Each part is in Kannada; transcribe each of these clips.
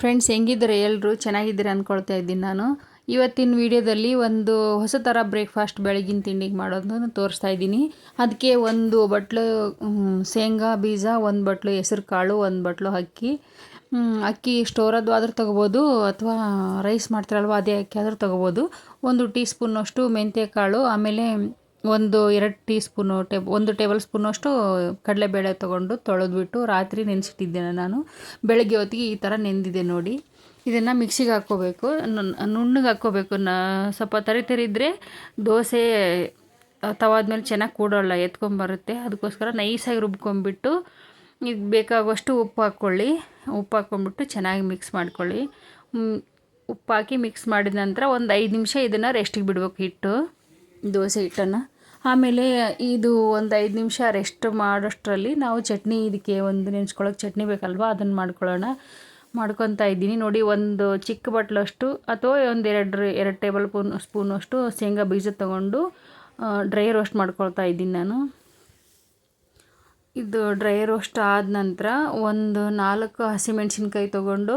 ಫ್ರೆಂಡ್ಸ್ ಹೆಂಗಿದ್ದಾರೆ ಎಲ್ಲರೂ ಚೆನ್ನಾಗಿದ್ದೀರಾ ಅಂದ್ಕೊಳ್ತಾ ಇದ್ದೀನಿ ನಾನು. ಇವತ್ತಿನ ವಿಡಿಯೋದಲ್ಲಿ ಒಂದು ಹೊಸ ಥರ ಬ್ರೇಕ್ಫಾಸ್ಟ್ ಬೆಳಗಿನ ತಿಂಡಿಗೆ ಮಾಡೋದನ್ನು ತೋರಿಸ್ತಾ ಇದ್ದೀನಿ. ಅದಕ್ಕೆ ಒಂದು ಬಟ್ಲು ಶೇಂಗಾ ಬೀಜ, ಒಂದು ಬಟ್ಲು ಹೆಸರು ಕಾಳು, ಒಂದು ಬಟ್ಲು ಅಕ್ಕಿ. ಅಕ್ಕಿ ಸ್ಟೋರದ್ದು ಆದರೂ ತೊಗೋಬೋದು, ಅಥವಾ ರೈಸ್ ಮಾಡ್ತಾರಲ್ವ ಅದೇ ಅಕ್ಕಿ ಆದರೂ ತೊಗೋಬೋದು. ಒಂದು ಟೀ ಸ್ಪೂನಷ್ಟು ಮೆಂತ್ಯ ಕಾಳು, ಆಮೇಲೆ ಒಂದು ಎರಡು ಟೀ ಸ್ಪೂನು ಟೇ ಒಂದು ಟೇಬಲ್ ಸ್ಪೂನಷ್ಟು ಕಡಲೆಬೇಳೆ ತೊಗೊಂಡು ತೊಳೆದ್ಬಿಟ್ಟು ರಾತ್ರಿ ನೆನೆಸಿಟ್ಟಿದ್ದೇನೆ ನಾನು. ಬೆಳಗ್ಗೆ ಹೊತ್ತಿಗೆ ಈ ಥರ ನೆಂದಿದೆ ನೋಡಿ. ಇದನ್ನು ಮಿಕ್ಸಿಗೆ ಹಾಕ್ಕೋಬೇಕು. ನುಣ್ಣಗೆ ಹಾಕ್ಕೋಬೇಕು. ನ, ಸ್ವಲ್ಪ ತರಿ ತರಿದ್ರೆ ದೋಸೆ ದೋಸೆ ತವಾದ್ಮೇಲೆ ಚೆನ್ನಾಗಿ ಕೂಡೋಲ್ಲ, ಎತ್ಕೊಂಬರುತ್ತೆ. ಅದಕ್ಕೋಸ್ಕರ ನೈಸಾಗಿ ರುಬ್ಕೊಂಡ್ಬಿಟ್ಟು ಈಗ ಬೇಕಾಗುವಷ್ಟು ಉಪ್ಪು ಹಾಕ್ಕೊಳ್ಳಿ. ಉಪ್ಪು ಹಾಕ್ಕೊಂಬಿಟ್ಟು ಚೆನ್ನಾಗಿ ಮಿಕ್ಸ್ ಮಾಡ್ಕೊಳ್ಳಿ. ಉಪ್ಪು ಹಾಕಿ ಮಿಕ್ಸ್ ಮಾಡಿದ ನಂತರ ಒಂದು ಐದು ನಿಮಿಷ ಇದನ್ನು ರೆಸ್ಟಿಗೆ ಬಿಡ್ಬೇಕು ಹಿಟ್ಟು. ದೋಸೆ ಹಿಟ್ಟನ್ನು. ಆಮೇಲೆ ಇದು ಒಂದು ಐದು ನಿಮಿಷ ರೆಸ್ಟ್ ಮಾಡೋಷ್ಟರಲ್ಲಿ ನಾವು ಚಟ್ನಿ ಇದಕ್ಕೆ ಒಂದು ನೆನೆಸ್ಕೊಳ್ಳೋಕೆ ಚಟ್ನಿ ಬೇಕಲ್ವಾ ಅದನ್ನು ಮಾಡ್ಕೊಳ್ಳೋಣ. ಮಾಡ್ಕೊತಾ ಇದ್ದೀನಿ. ನೋಡಿ, ಒಂದು ಚಿಕ್ಕ ಬಟ್ಲಷ್ಟು ಅಥವಾ ಒಂದು ಎರಡು ಎರಡು ಟೇಬಲ್ ಸ್ಪೂನ್, ಸ್ಪೂನಷ್ಟು ಶೇಂಗಾ ಬೀಜ ತೊಗೊಂಡು ಡ್ರೈ ರೋಸ್ಟ್ ಮಾಡ್ಕೊಳ್ತಾ ಇದ್ದೀನಿ ನಾನು. ಇದು ಡ್ರೈ ರೋಸ್ಟ್ ಆದ ನಂತರ ಒಂದು ನಾಲ್ಕು ಹಸಿಮೆಣ್ಸಿನ್ಕಾಯಿ ತೊಗೊಂಡು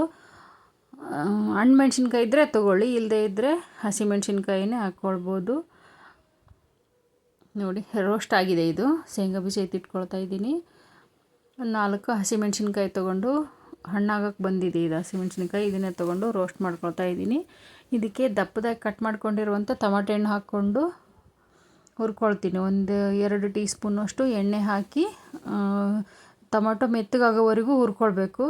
ಹಣ್ಣು ಮೆಣಸಿನ್ಕಾಯಿ ಇದ್ದರೆ ತೊಗೊಳ್ಳಿ ಇಲ್ಲದೇ ಇದ್ದರೆ ಹಸಿಮೆಣ್ಸಿನ್ಕಾಯಿನೇ ಹಾಕ್ಕೊಳ್ಬೋದು ನೋಡಿ ರೋಸ್ಟ್ ಆಗಿದೆ ಇದು. ಶೇಂಗಾ ಬೀಜ ಎತ್ತಿಟ್ಕೊಳ್ತಾ ಇದ್ದೀನಿ. ನಾಲ್ಕು ಹಸಿಮೆಣ್ಸಿನ್ಕಾಯಿ ತೊಗೊಂಡು ಹಣ್ಣಾಗಕ್ಕೆ ಬಂದಿದೆ ಇದು ಹಸಿಮೆಣ್ಸಿನ್ಕಾಯಿ ಇದನ್ನೇ ತೊಗೊಂಡು ರೋಸ್ಟ್ ಮಾಡ್ಕೊಳ್ತಾ ಇದ್ದೀನಿ. ಇದಕ್ಕೆ ದಪ್ಪದಾಗಿ ಕಟ್ ಮಾಡ್ಕೊಂಡಿರುವಂಥ ಟೊಮಾಟೆ ಹಣ್ಣು ಹಾಕ್ಕೊಂಡು ಹುರ್ಕೊಳ್ತೀನಿ. ಒಂದು ಎರಡು ಟೀ ಸ್ಪೂನಷ್ಟು ಎಣ್ಣೆ ಹಾಕಿ ಟೊಮಟೊ ಮೆತ್ತಗಾಗೋವರೆಗೂ ಹುರ್ಕೊಳ್ಬೇಕು.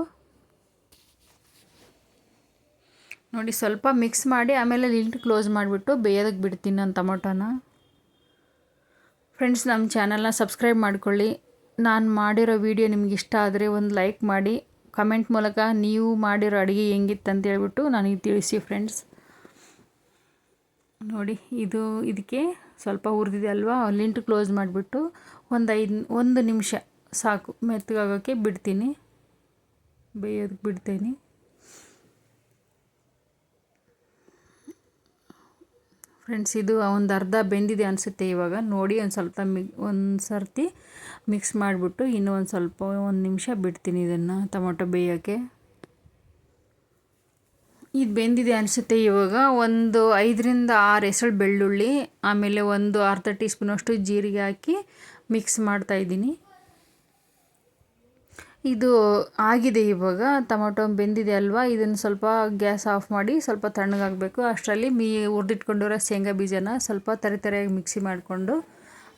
ನೋಡಿ, ಸ್ವಲ್ಪ ಮಿಕ್ಸ್ ಮಾಡಿ ಆಮೇಲೆ ಲಿಂಟ್ ಕ್ಲೋಸ್ ಮಾಡಿಬಿಟ್ಟು ಬೇಯೋದಕ್ಕೆ ಬಿಡ್ತೀನಿ ನಾನು ಟೊಮೊಟೊನ. ಫ್ರೆಂಡ್ಸ್ ನಮ್ಮ ಚಾನಲ್ನ ಸಬ್ಸ್ಕ್ರೈಬ್ ಮಾಡಿಕೊಳ್ಳಿ. ನಾನು ಮಾಡಿರೋ ವಿಡಿಯೋ ನಿಮ್ಗೆ ಇಷ್ಟ ಆದರೆ ಒಂದು ಲೈಕ್ ಮಾಡಿ. ಕಮೆಂಟ್ ಮೂಲಕ ನೀವು ಮಾಡಿರೋ ಅಡುಗೆ ಹೆಂಗಿತ್ತು ಅಂತ ಹೇಳ್ಬಿಟ್ಟು ನನಗೆ ತಿಳಿಸಿ ಫ್ರೆಂಡ್ಸ್ ನೋಡಿ, ಇದು ಇದಕ್ಕೆ ಸ್ವಲ್ಪ ಹುರಿದಿದೆ ಅಲ್ವಾ? ಲಿಂಟ್ ಕ್ಲೋಸ್ ಮಾಡಿಬಿಟ್ಟು ಒಂದು ಐದು, ಒಂದು ನಿಮಿಷ ಸಾಕು. ಮೆತ್ತಗಾಗೋಕ್ಕೆ ಬಿಡ್ತೀನಿ. ಬೇಯೋದಕ್ಕೆ ಬಿಡ್ತೀನಿ. ಫ್ರೆಂಡ್ಸ್ ಇದು ಒಂದು ಅರ್ಧ ಬೆಂದಿದೆ ಅನಿಸುತ್ತೆ ಇವಾಗ. ನೋಡಿ ಒಂದು ಸ್ವಲ್ಪ ಮಿ ಒಂದು ಸರ್ತಿ ಮಿಕ್ಸ್ ಮಾಡಿಬಿಟ್ಟು ಇನ್ನೂ ಒಂದು ಸ್ವಲ್ಪ, ಒಂದು ನಿಮಿಷ ಬಿಡ್ತೀನಿ ಇದನ್ನು ಟೊಮೊಟೊ ಬೇಯೋಕ್ಕೆ ಇದು ಬೆಂದಿದೆ ಅನಿಸುತ್ತೆ ಇವಾಗ. ಒಂದು ಐದರಿಂದ ಆರು ಎಸಳು ಬೆಳ್ಳುಳ್ಳಿ, ಆಮೇಲೆ ಒಂದು ಅರ್ಧ ಟೀ ಸ್ಪೂನಷ್ಟು ಜೀರಿಗೆ ಹಾಕಿ ಮಿಕ್ಸ್ ಮಾಡ್ತಾ ಇದ್ದೀನಿ. ಇದು ಆಗಿದೆ ಇವಾಗ. ಟೊಮೊಟೊ ಬೆಂದಿದೆ ಅಲ್ವಾ? ಇದನ್ನು ಸ್ವಲ್ಪ ಗ್ಯಾಸ್ ಆಫ್ ಮಾಡಿ ಸ್ವಲ್ಪ ತಣ್ಣಗಾಗಬೇಕು ಅಷ್ಟರಲ್ಲಿ ಮೀ ಹುರಿದಿಟ್ಕೊಂಡಿರೋ ಶೇಂಗಾ ಬೀಜನ ಸ್ವಲ್ಪ ತರಿ ತರಿಯಾಗಿ ಮಿಕ್ಸಿ ಮಾಡಿಕೊಂಡು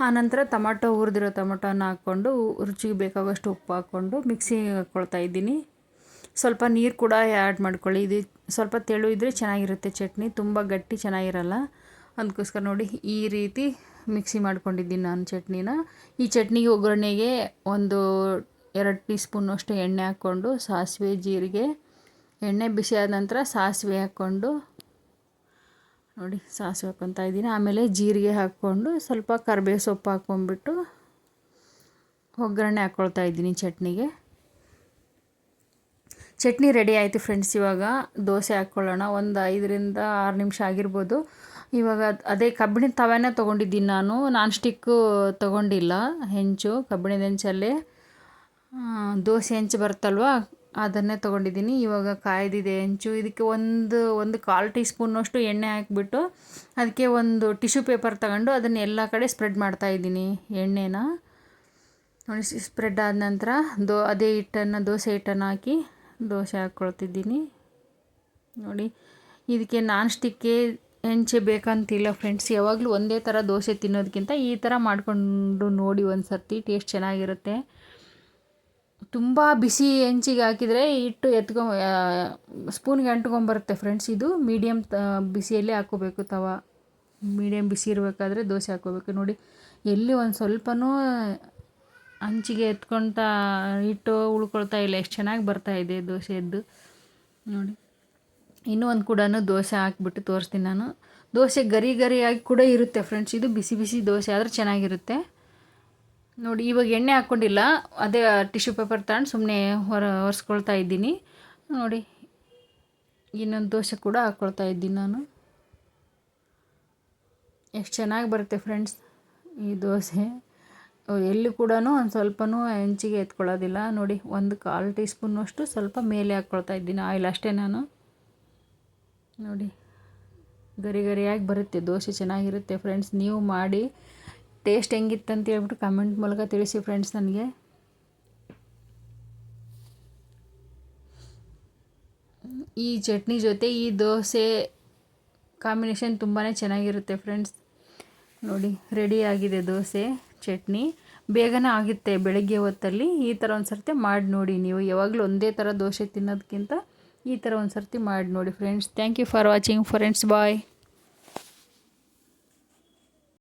ಆನಂತರ ಟೊಮೊಟೊ ಹುರಿದಿರೋ ಟೊಮೊಟೊನ ಹಾಕ್ಕೊಂಡು, ರುಚಿಗೆ ಬೇಕಾಗುವಷ್ಟು ಉಪ್ಪು ಹಾಕ್ಕೊಂಡು ಮಿಕ್ಸಿ ಹಾಕ್ಕೊಳ್ತಾ ಇದ್ದೀನಿ. ಸ್ವಲ್ಪ ನೀರು ಕೂಡ ಆ್ಯಡ್ ಮಾಡ್ಕೊಳ್ಳಿ. ಇದು ಸ್ವಲ್ಪ ತೆಳು ಇದ್ದರೆ ಚೆನ್ನಾಗಿರುತ್ತೆ ಚಟ್ನಿ. ತುಂಬ ಗಟ್ಟಿ ಚೆನ್ನಾಗಿರಲ್ಲ. ಅದಕ್ಕೋಸ್ಕರ ನೋಡಿ ಈ ರೀತಿ ಮಿಕ್ಸಿ ಮಾಡ್ಕೊಂಡಿದ್ದೀನಿ ನಾನು ಚಟ್ನಿನ. ಈ ಚಟ್ನಿಗೆ ಒಗ್ಗರಣೆಗೆ ಒಂದು ಎರಡು ಟೀ ಸ್ಪೂನಷ್ಟು ಎಣ್ಣೆ ಹಾಕ್ಕೊಂಡು ಸಾಸಿವೆ, ಜೀರಿಗೆ, ಎಣ್ಣೆ ಬಿಸಿ ಆದ ನಂತರ ಸಾಸಿವೆ ಹಾಕ್ಕೊಂಡು ನೋಡಿ ಸಾಸಿವೆ ಹಾಕ್ಕೊತಾ ಇದ್ದೀನಿ. ಆಮೇಲೆ ಜೀರಿಗೆ ಹಾಕ್ಕೊಂಡು ಸ್ವಲ್ಪ ಕರಿಬೇವು ಸೊಪ್ಪು ಹಾಕ್ಕೊಂಡ್ಬಿಟ್ಟು ಒಗ್ಗರಣೆ ಹಾಕ್ಕೊಳ್ತಾ ಇದ್ದೀನಿ ಚಟ್ನಿಗೆ. ಚಟ್ನಿ ರೆಡಿ ಆಯಿತು ಫ್ರೆಂಡ್ಸ್, ಇವಾಗ ದೋಸೆ ಹಾಕ್ಕೊಳ್ಳೋಣ. ಒಂದು ಐದರಿಂದ ಆರು ನಿಮಿಷ ಆಗಿರ್ಬೋದು. ಇವಾಗ ಅದ್- ಕಬ್ಬಿಣದ ತವನೇ ತೊಗೊಂಡಿದ್ದೀನಿ ನಾನು. ನಾನ್ ಸ್ಟಿಕ್ಕು ತೊಗೊಂಡಿಲ್ಲ, ಹೆಂಚು, ಕಬ್ಬಿಣದ ಹೆಂಚಲ್ಲೇ. ದೋಸೆ ಹೆಂಚು ಬರುತ್ತಲ್ವ? ಅದನ್ನೇ ತೊಗೊಂಡಿದ್ದೀನಿ. ಇವಾಗ ಕಾಯ್ದಿದೆ ಹೆಂಚು. ಇದಕ್ಕೆ ಒಂದು ಒಂದು ಕಾಲು ಟೀ ಸ್ಪೂನಷ್ಟು ಎಣ್ಣೆ ಹಾಕಿಬಿಟ್ಟು ಅದಕ್ಕೆ ಒಂದು ಟಿಶ್ಯೂ ಪೇಪರ್ ತಗೊಂಡು ಅದನ್ನು ಎಲ್ಲ ಕಡೆ ಸ್ಪ್ರೆಡ್ ಮಾಡ್ತಾ ಇದ್ದೀನಿ. ಎಣ್ಣೆನ. ನೋಡಿ ಸ್ಪ್ರೆಡ್ ಆದ ನಂತರ ದೋ, ಅದೇ ಹಿಟ್ಟನ್ನು, ದೋಸೆ ಹಿಟ್ಟನ್ನು ಹಾಕಿ ದೋಸೆ ಹಾಕ್ಕೊಳ್ತಿದ್ದೀನಿ. ನೋಡಿ, ಇದಕ್ಕೆ ನಾನ್ ಸ್ಟಿಕ್ಕೇ ಹೆಂಚೆ ಬೇಕಂತಿಲ್ಲ ಫ್ರೆಂಡ್ಸ್. ಯಾವಾಗಲೂ ಒಂದೇ ಥರ ದೋಸೆ ತಿನ್ನೋದಕ್ಕಿಂತ ಈ ಥರ ಮಾಡಿಕೊಂಡು ನೋಡಿ ಒಂದು ಸರ್ತಿ ಟೇಸ್ಟ್ ಚೆನ್ನಾಗಿರುತ್ತೆ. ತುಂಬ ಬಿಸಿ ಹೆಂಚಿಗೆ ಹಾಕಿದರೆ ಹಿಟ್ಟು ಎತ್ಕೊ ಸ್ಪೂನ್ಗೆ ಅಂಟ್ಕೊಂಬರುತ್ತೆ ಫ್ರೆಂಡ್ಸ್ ಇದು ಮೀಡಿಯಮ್ ಬಿಸಿಯಲ್ಲೇ ಹಾಕ್ಕೋಬೇಕು ತವ. ಮೀಡಿಯಮ್ ಬಿಸಿ ಇರಬೇಕಾದ್ರೆ ದೋಸೆ ಹಾಕ್ಕೋಬೇಕು. ನೋಡಿ, ಎಲ್ಲಿ ಒಂದು ಸ್ವಲ್ಪನೂ ಹಂಚಿಗೆ ಎತ್ಕೊತಾ ಹಿಟ್ಟು ಉಳ್ಕೊಳ್ತಾ ಇಲ್ಲ. ಎಷ್ಟು ಚೆನ್ನಾಗಿ ಬರ್ತಾ ಇದೆ ದೋಸೆಯದ್ದು ನೋಡಿ, ಇನ್ನೂ ಒಂದು ಕೂಡ ದೋಸೆ ಹಾಕ್ಬಿಟ್ಟು ತೋರಿಸ್ತೀನಿ ನಾನು. ದೋಸೆ ಗರಿ ಗರಿಯಾಗಿ ಕೂಡ ಇರುತ್ತೆ ಫ್ರೆಂಡ್ಸ್ ಇದು ಬಿಸಿ ಬಿಸಿ ದೋಸೆ ಆದರೆ ಚೆನ್ನಾಗಿರುತ್ತೆ. ನೋಡಿ, ಇವಾಗ ಎಣ್ಣೆ ಹಾಕ್ಕೊಂಡಿಲ್ಲ ಅದೇ ಟಿಶ್ಯೂ ಪೇಪರ್ ತಗೊಂಡು ಸುಮ್ಮನೆ ಹೊರ, ಒರೆಸ್ಕೊಳ್ತಾ ಇದ್ದೀನಿ. ನೋಡಿ, ಇನ್ನೊಂದು ದೋಸೆ ಕೂಡ ಹಾಕ್ಕೊಳ್ತಾ ಇದ್ದೀನಿ ನಾನು. ಎಷ್ಟು ಚೆನ್ನಾಗಿ ಬರುತ್ತೆ ಫ್ರೆಂಡ್ಸ್ ಈ ದೋಸೆ. ಎಲ್ಲಿ ಕೂಡ ಒಂದು ಸ್ವಲ್ಪನೂ ಹೆಂಚಿಗೆ ಎತ್ಕೊಳ್ಳೋದಿಲ್ಲ. ನೋಡಿ, ಒಂದು ಕಾಲು ಟೀ ಸ್ಪೂನಷ್ಟು ಸ್ವಲ್ಪ ಮೇಲೆ ಹಾಕ್ಕೊಳ್ತಾ ಇದ್ದೀನಿ. ಆಯಿಲ್ ಅಷ್ಟೇ ನಾನು. ನೋಡಿ, ಗರಿ ಗರಿಯಾಗಿ ಬರುತ್ತೆ. ದೋಸೆ ಚೆನ್ನಾಗಿರುತ್ತೆ ಫ್ರೆಂಡ್ಸ್ ನೀವು ಮಾಡಿ. ಟೇಸ್ಟ್ ಹೆಂಗಿತ್ತು ಅಂತ ಹೇಳ್ಬಿಟ್ಟು ಕಮೆಂಟ್ ಮೂಲಕ ತಿಳಿಸಿ ಫ್ರೆಂಡ್ಸ್ ನನಗೆ. ಈ ಚಟ್ನಿ ಜೊತೆ ಈ ದೋಸೆ ಕಾಂಬಿನೇಷನ್ ತುಂಬಾ ಚೆನ್ನಾಗಿರುತ್ತೆ ಫ್ರೆಂಡ್ಸ್ ನೋಡಿ ರೆಡಿ ಆಗಿದೆ ದೋಸೆ, ಚಟ್ನಿ. ಬೇಗನೆ ಆಗುತ್ತೆ ಬೆಳಗ್ಗೆ ಹೊತ್ತಲ್ಲಿ. ಈ ಥರ ಒಂದು ಸರ್ತಿ ಮಾಡಿ ನೋಡಿ ನೀವು. ಯಾವಾಗಲೂ ಒಂದೇ ಥರ ದೋಸೆ ತಿನ್ನೋದಕ್ಕಿಂತ ಈ ಥರ ಒಂದು ಸರ್ತಿ ಮಾಡಿ ನೋಡಿ friends thank you for watching friends bye